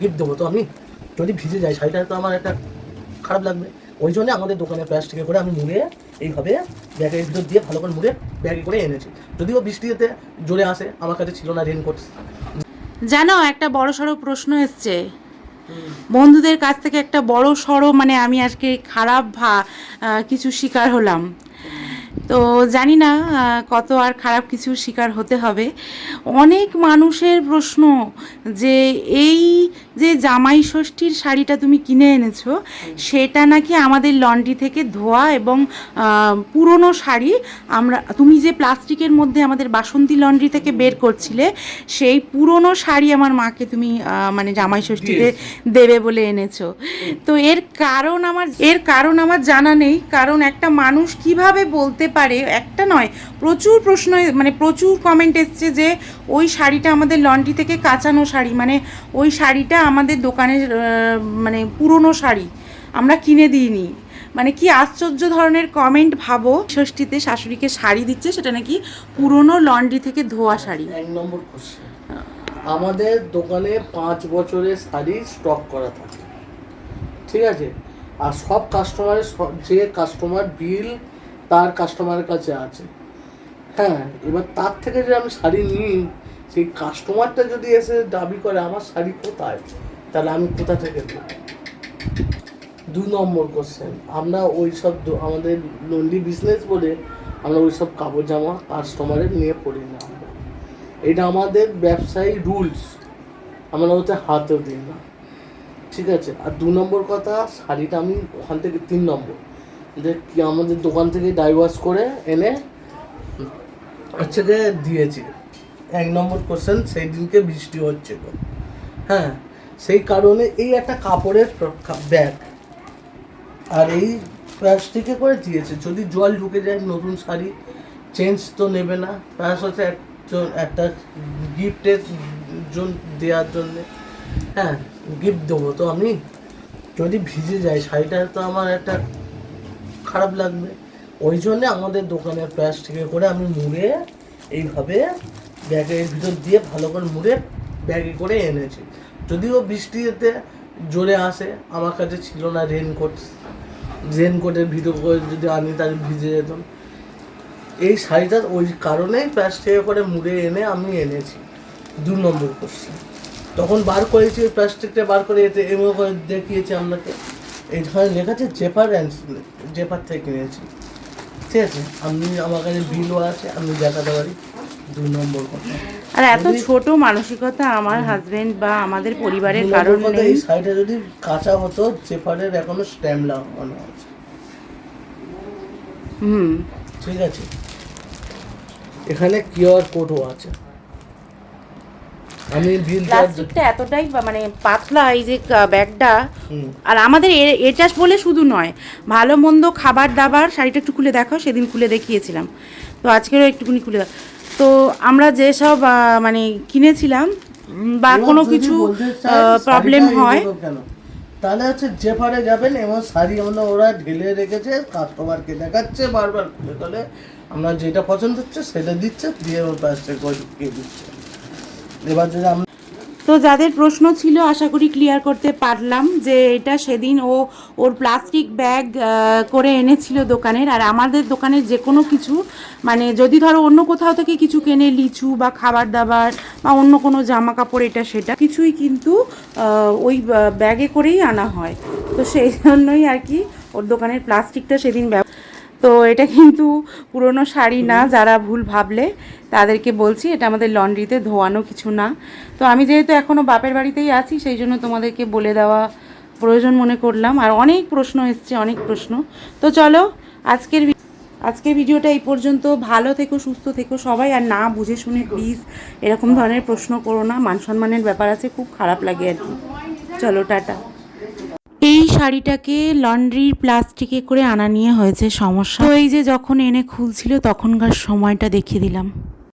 Gift দেবো। তো আমি যদি ভিজে যাই শাড়িটা তো আমার একটা খারাপ লাগবে। ওই জন্য আমাদের দোকানে প্লাস্টিকে করে আমি মুড়ে এইভাবে ব্যাগের ভিতর দিয়ে ভালো করে মুড়ে ব্যাগে করে এনেছি। যদিও বৃষ্টিতে জোরে আসে আমার কাছে ছিল না রেনকোট জানো একটা বড় সড়ো প্রশ্ন এসছে। বন্ধুদের কাছ থেকে একটা বড় সড়ো মানে আমি আজকে খারাপ ভা কিছু শিকার হলাম। তো জানি না কত আর খারাপ কিছু শিকার হতে হবে। অনেক মানুষের প্রশ্ন যে এই যে জামাই ষষ্ঠীর শাড়িটা তুমি কিনে এনেছো সেটা নাকি আমাদের লন্ড্রি থেকে ধোয়া এবং পুরনো শাড়ি আমরা তুমি যে প্লাস্টিকের মধ্যে আমাদের বাসন্তী লন্ড্রি থেকে বের করছিলে সেই পুরনো শাড়ি আমার মাকে তুমি মানে জামাই ষষ্ঠীতে দেবে বলে এনেছো। তো এর কারণ আমার এর কারণ আমার জানা নেই কারণ একটা মানুষ কীভাবে বলতে পারে, একটা নয়, প্রচুর প্রশ্ন মানে প্রচুর কমেন্ট এসছে যে ওই শাড়িটা আমাদের লন্ড্রি থেকে কাঁচানো শাড়ি মানে ওই শাড়িটা আমাদের দোকানের মানে পুরনো শাড়ি, আমরা কিনে দিইনি। মানে কি আশ্চর্য ধরনের কমেন্ট ভাবো। ষষ্ঠীতে শাশুড়িকে শাড়ি দিচ্ছে, সেটা নাকি পুরনো লন্ড্রি থেকে ধোয়া শাড়ি। এক নম্বর আমাদের দোকানে পাঁচ বছরের শাড়ি স্টক করা থাকে। ঠিক আছে? আর সব কাস্টমারের যে কাস্টমার বিল তার কাস্টমারের কাছে আছে। হ্যাঁ এবার তার থেকে যে আমি শাড়ি নিই, সেই কাস্টমারটা যদি এসে দাবি করে, আমার শাড়ি কোথায়? তাহলে আমি কোথা থেকে দুই নম্বর কোশ্চেন আমরা ওই সব আমাদের লন্ডি বিজনেস বলে আমরা ওই সব কাপড় জামা কাস্টমারের নিয়ে পড়ি না এটা আমাদের ব্যবসায়ী রুলস আমরা ওতে হাতও দিই না। ঠিক আছে, আর দু নম্বর কথা, শাড়িটা আমি ওখান থেকে, তিন নম্বর। কি আমাদের দোকান থেকে ডাইভার্স করে এনে হচ্ছে যে দিয়েছি? এক নম্বর কোশ্চেন সেই দিনকে বৃষ্টি হচ্ছিল হ্যাঁ সেই কারণে এই একটা কাপড়ের ব্যাগ আর এই প্লাস্টিকে করে দিয়েছে। যদি জল ঢুকে যায় নতুন শাড়ি চেঞ্জ তো নেবে না। প্লাস হচ্ছে একজন একটা গিফটের জন্য দেওয়ার জন্যে। হ্যাঁ গিফট দেবো তো আমি। যদি ভিজে যায় শাড়িটা তো আমার একটা খারাপ লাগবে। ওই জন্য আমাদের দোকানে প্লাস্টিকে করে আমি মুড়ে এইভাবে ব্যাগের ভিতর দিয়ে ভালো করে মুড়ে ব্যাগে করে এনেছি। যদিও বৃষ্টিতে জোরে আসে, আমার কাছে ছিল না রেনকোট রেনকোটের ভিতর করে যদি আনি তাহলে ভিজে যেতাম এই শাড়িটা ওই কারণেই প্লাস্টিকে করে মুড়ে এনে আমি এনেছি। দু নম্বর কোশ্চেন তখন বার করেছি প্লাস্টিকটা বার করে এতে এমন করে দেখিয়েছি আপনাকে। এইখানে লেখা আছে জেপার অ্যান্ড জেপার থেকে কিনেছি ঠিক আছে আপনি আমার কাছে বিলও আছে আমি দেখাতে পারি। দু নম্বর কথা। আর এত ছোট মানসিকতা আমার হাজবেন্ড বা আমাদের পরিবারের কথা, নেই। এই শাড়িটা যদি কাঁচা হতো জেপারের এখনও স্ট্যাম্প লাগানো আছে। হুম। ঠিক আছে। এখানে কিউআর কোডও আছে। আমি প্লাস্টিকটা এতটাই মানে পাতলা এই যে ব্যাগটা আর আমাদের এ- এটা বলে শুধু নয় ভালো মন্দ খাবার দাবার শাড়িটা একটু খুলে দেখো সেদিন খুলে দেখিয়েছিলাম। তো আজকেরও একটুখানি খুলে তো আমরা যেসব মানে কিনেছিলাম বা কোনো কিছু প্রবলেম হয় তাহলে হচ্ছে জেফারে যাবেন এবং শাড়ি আমরা ওরা ঢেলে রেখেছে কাস্টমারকে দেখাচ্ছে বারবার। খুলে তাহলে আমরা যেটা পছন্দ হচ্ছে সেটা দিচ্ছে দিয়ে ওর পাশে দিচ্ছে। এবার যদি আমরা তো যাদের প্রশ্ন ছিল, আশা করি ক্লিয়ার করতে পারলাম যে এটা সেদিন ও ওর প্লাস্টিক ব্যাগ করে এনেছিল দোকানের। আর আমাদের দোকানের যে কোনো কিছু মানে যদি ধরো অন্য কোথাও থেকে কিছু কেনে, লিচু বা খাবার দাবার বা অন্য কোনো জামা কাপড় এটা সেটা কিছুই কিন্তু ওই ব্যাগে করেই আনা হয়। তো সেই জন্যই আর কি ওর দোকানের প্লাস্টিকটা সেদিন ব্যব- তো এটা কিন্তু পুরনো শাড়ি না যারা ভুল ভাবলে তাদেরকে বলছি এটা আমাদের লন্ড্রিতে ধোয়ানো কিছু না। তো আমি যেহেতু এখনও বাপের বাড়িতেই আছি সেই জন্য তোমাদেরকে বলে দেওয়া প্রয়োজন মনে করলাম। আর অনেক প্রশ্ন এসছে অনেক প্রশ্ন। তো চলো আজকের আজকের ভিডিওটা এই পর্যন্ত। ভালো থেকো সুস্থ থেকো সবাই আর না বুঝে শুনে প্লিজ এরকম ধরনের প্রশ্ন করো না। মান সম্মানের ব্যাপার আছে খুব খারাপ লাগে আর কি। চলো টাটা। এই শাড়িটাকে লন্ড্রির প্লাস্টিকে করে আনা নিয়ে হয়েছে সমস্যা। তো এই যে যখন এনে খুলছিল, তখনকার সময়টা দেখিয়ে দিলাম।